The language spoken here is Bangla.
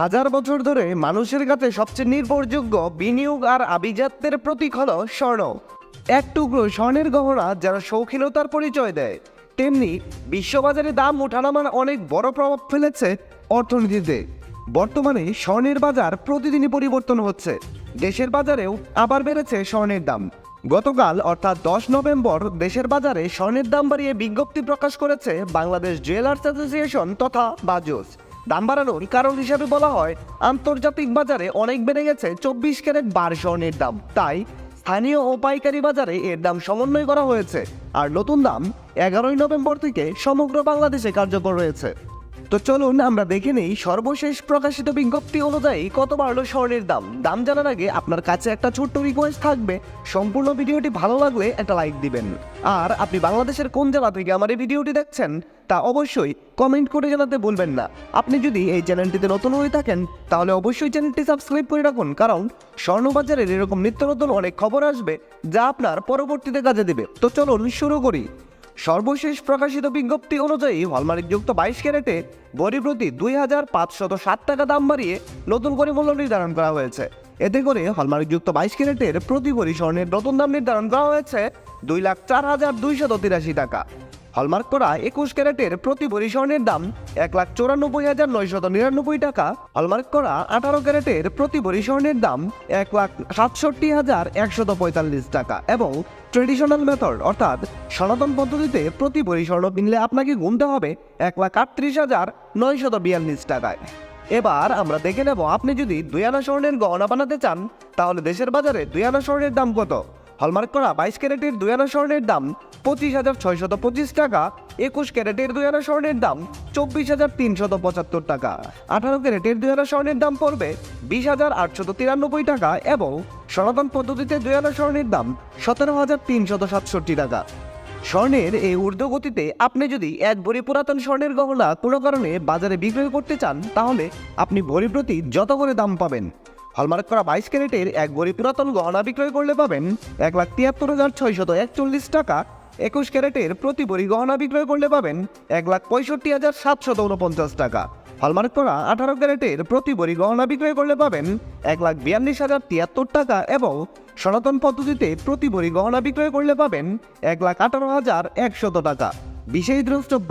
হাজার বছর ধরে মানুষের কাছে সবচেয়ে নির্ভরযোগ্য বিনিয়োগ আর আভিজাত্যের প্রতীক হল স্বর্ণ। এক টুকরো স্বর্ণের গহনা যারা শৌখিনতার পরিচয় দেয়, তেমনি বিশ্ববাজারে দাম ওঠানামার অনেক বড় প্রভাব ফেলেছে অর্থনীতিতে। বর্তমানে স্বর্ণের বাজার প্রতিদিনই পরিবর্তন হচ্ছে। দেশের বাজারেও আবার বেড়েছে স্বর্ণের দাম। গতকাল, অর্থাৎ দশ নভেম্বর, দেশের বাজারে স্বর্ণের দাম বাড়িয়ে বিজ্ঞপ্তি প্রকাশ করেছে বাংলাদেশ জুয়েলার্স অ্যাসোসিয়েশন তথা বাজুস। দাম বাড়ানোর কারণ হিসাবে বলা হয়, আন্তর্জাতিক বাজারে অনেক বেড়ে গেছে চব্বিশ ক্যারেট বার স্বর্ণের দাম। তাই স্থানীয় ও পাইকারি বাজারে এর দাম সমন্বয় করা হয়েছে আর নতুন দাম এগারোই নভেম্বর থেকে সমগ্র বাংলাদেশে কার্যকর রয়েছে। তো চলুন আমরা দেখে নেই সর্বশেষ প্রকাশিত বিজ্ঞপ্তি অনুযায়ী কত বাড়লো স্বর্ণের দাম। দাম জানার আগে আপনার কাছে একটা ছোট্ট রিকোয়েস্ট থাকবে। সম্পূর্ণ ভিডিওটি ভালো লাগলে একটা লাইক দিবেন। আর আপনি বাংলাদেশের কোন জেলা থেকে আমার এই ভিডিওটি দেখছেন তা অবশ্যই কমেন্ট করে জানাতে ভুলবেন না। আপনি যদি এই চ্যানেলটিতে নতুন হয়ে থাকেন, তাহলে অবশ্যই চ্যানেলটি সাবস্ক্রাইব করে রাখুন, কারণ স্বর্ণবাজারের এরকম নিত্য নতুন অনেক খবর আসবে, যা আপনার পরবর্তীতে কাজে দেবে। তো চলুন শুরু করি। সর্বশেষ প্রকাশিত বিজ্ঞপ্তি অনুযায়ী হলমার্কযুক্ত বাইশ ক্যারেটে বড়ি প্রতি দুই হাজার পাঁচশত ষাট টাকা দাম বাড়িয়ে নতুন করে মূল্য নির্ধারণ করা হয়েছে। এতে করে হলমার্কযুক্ত বাইশ ক্যারেটের প্রতি ভরি স্বর্ণের নতুন দাম নির্ধারণ করা হয়েছে দুই লাখ চার হাজার দুইশত তিরাশি টাকা। হলমার্ক করা একুশ ক্যারেটের প্রতি ভরি স্বর্ণের দাম এক লাখ চৌরানব্বই হাজার নয়শত নিরানব্বই টাকা। হলমার্ক করা আঠারো ক্যারেটের প্রতি ভরি স্বর্ণের দাম এক লাখ সাতষট্টি হাজার একশত পঁয়তাল্লিশ টাকা এবং ট্রেডিশনাল মেথড অর্থাৎ সনাতন পদ্ধতিতে প্রতি ভরি স্বর্ণ কিনলে আপনাকে গুনতে হবে এক লাখ আটত্রিশ হাজার নয়শত বিয়াল্লিশ টাকায়। এবার আমরা দেখে নেব আপনি যদি দুই আনা স্বর্ণের গহনা বানাতে চান, তাহলে দেশের বাজারে দুই আনা স্বর্ণের দাম কত? হলমার্ক করা বাইশ ক্যারেটের দুই আনা স্বর্ণের দাম পঁচিশ হাজার ছয়শত পঁচিশ টাকা, একুশ ক্যারেটের দুই আনা স্বর্ণের দাম চব্বিশ হাজার তিনশত পঁচাত্তর টাকা, আঠারো ক্যারেটের দুই আনা স্বর্ণের দাম পড়বে বিশ হাজার আটশত তিরানব্বই টাকা এবং সনাতন পদ্ধতিতে দুই আনা স্বর্ণের দাম সতেরো হাজার তিনশত সাতষট্টি টাকা। স্বর্ণের এই ঊর্ধ্বগতিতে আপনি যদি এক ভরি পুরাতন স্বর্ণের গহনা কোনো কারণে বাজারে বিক্রয় করতে চান, তাহলে আপনি ভরি প্রতি যত করে দাম পাবেন হলমার্ক করা বাইশ ক্যারেটের এক ভরি পুরাতন গহনা বিক্রয় করলে পাবেন এক লাখ তিয়াত্তর হাজার ছয়শত একচল্লিশ টাকা। একুশ ক্যারেটের প্রতি ভরি গহনা বিক্রয় করলে পাবেন এক লাখ পঁয়ষট্টি হাজার সাতশত উনপঞ্চাশ টাকা। হলমার্ক করা আঠারো ক্যারেটের প্রতি ভরি গহনা বিক্রয় করলে পাবেন এক লাখ বিয়াল্লিশ হাজার তিয়াত্তর টাকা এবং সনাতন পদ্ধতিতে প্রতি ভরি গহনা বিক্রয় করলে পাবেন এক লাখ আঠারো হাজার একশত টাকা। বিশেষ দ্রষ্টব্য